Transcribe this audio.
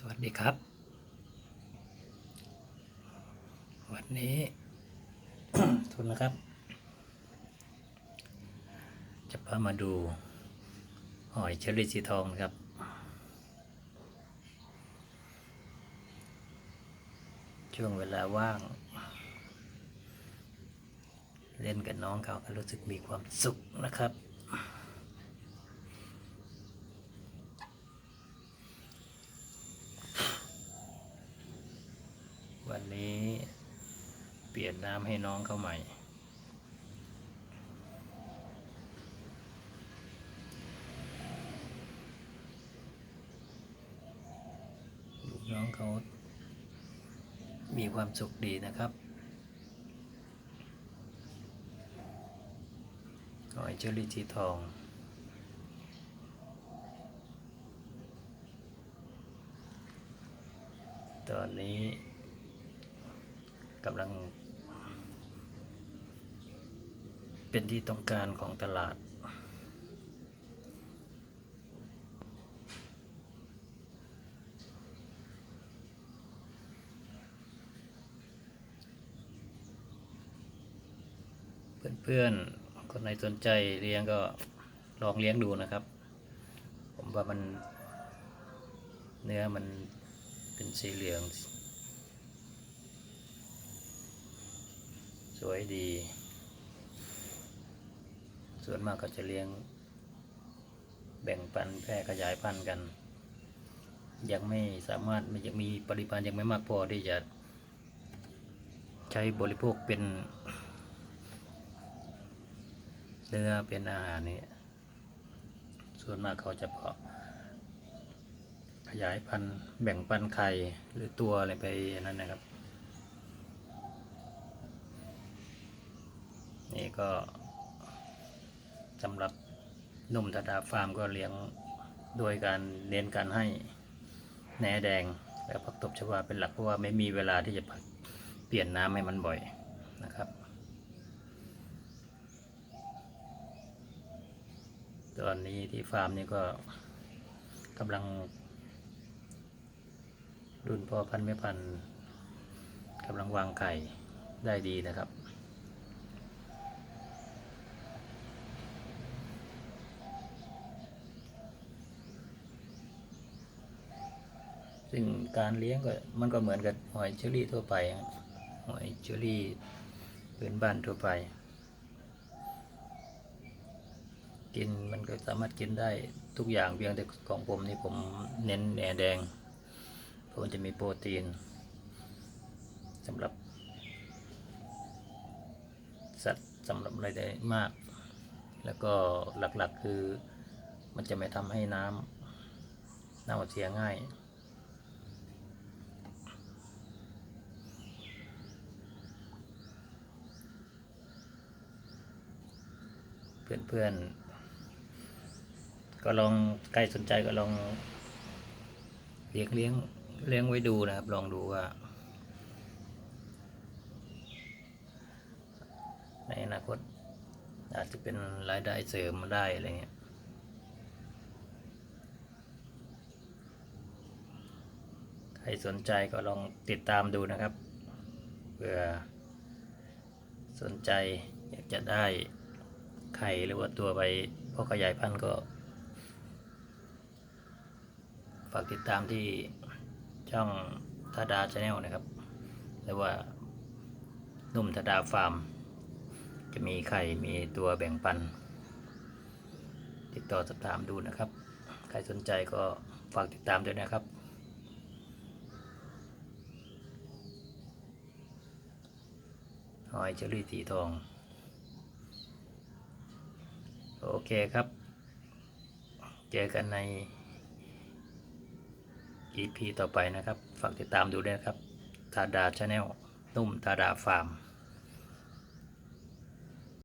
สวัสดีครับ วันนี้ทุนนะครับ จะพามาดูหอยเชอรี่สีทองนะครับ ช่วงเวลาว่าง เล่นกับน้องเขาก็รู้สึกมีความสุขนะครับ วันนี้เปลี่ยนน้ำให้น้องเขาใหม่ ลูกน้องเขามีความสุขดีนะครับหอยเจอรี่สีทองตอนนี้ กำลัง เป็นที่ต้องการของตลาด เพื่อนๆ คนไหนสนใจเลี้ยงก็ลองเลี้ยงดูนะครับ ผมว่ามันเนื้อมันเป็นสีเหลือง สวยดี ส่วนมากก็จะเลี้ยง แบ่งปันแพร่ขยายพันธุ์กัน ยังไม่สามารถไม่ยังมีปริมาณยังไม่มากพอที่จะ ใช้บริโภคเป็นเนื้อเป็นอาหารนี่ส่วนมากเขาจะเพาะขยายพันธุ์แบ่งปันไข่หรือตัวอะไรไปนั่นนะครับ นี่ก็สำหรับนุ่มตาดาฟาร์มก็เลี้ยงโดยการเน้นการให้แหนแดงและผักตบชวาเป็นหลักเพราะว่าไม่มีเวลาที่จะเปลี่ยนน้ำให้มันบ่อยนะครับตอนนี้ที่ฟาร์มนี่ก็กำลังรุ่นพ่อพันธุ์แม่พันธุ์กำลังวางไข่ได้ดีนะครับ ซึ่งการเลี้ยงก็มันก็เหมือนกับหอยเชอรี่ทั่วไปหอยเชอรี่พื้นบ้านทั่วไป กินมันก็สามารถกินได้ทุกอย่างเพียงแต่ของผมนี่ผมเน้นแหนแดงเพราะมันจะมีโปรตีนสำหรับ สัตว์สำหรับอะไรได้มาก แล้วก็หลักๆคือมันจะไม่ทำให้น้ำเน่าเสียง่าย เพื่อนๆ ก็ลองใครสนใจก็ลองเลี้ยงเลี้ยงเลี้ยงไว้ดูนะครับ ลองดูว่า ในอนาคตอาจจะเป็นรายได้เสริมมาได้อะไรเงี้ยใครสนใจก็ลองติดตามดูนะครับเผื่อสนใจอยากจะได้ ไข่หรือว่าตัวไปพ่อขยายพันธุ์ก็ ฝากติดตามที่ช่องทาดาชาแนลนะครับ หรือว่านุ่มทาดาฟาร์ม จะมีไข่มีตัวแบ่งปัน ติดต่อสอบถามดูนะครับ ใครสนใจก็ฝากติดตามด้วยนะครับหอยเชอรี่สีทอง โอเคครับ เจอกันใน EP ต่อไปนะครับ ฝากติดตามดูด้วยนะครับทาดาชาแนลนุ่มทาดาฟาร์ม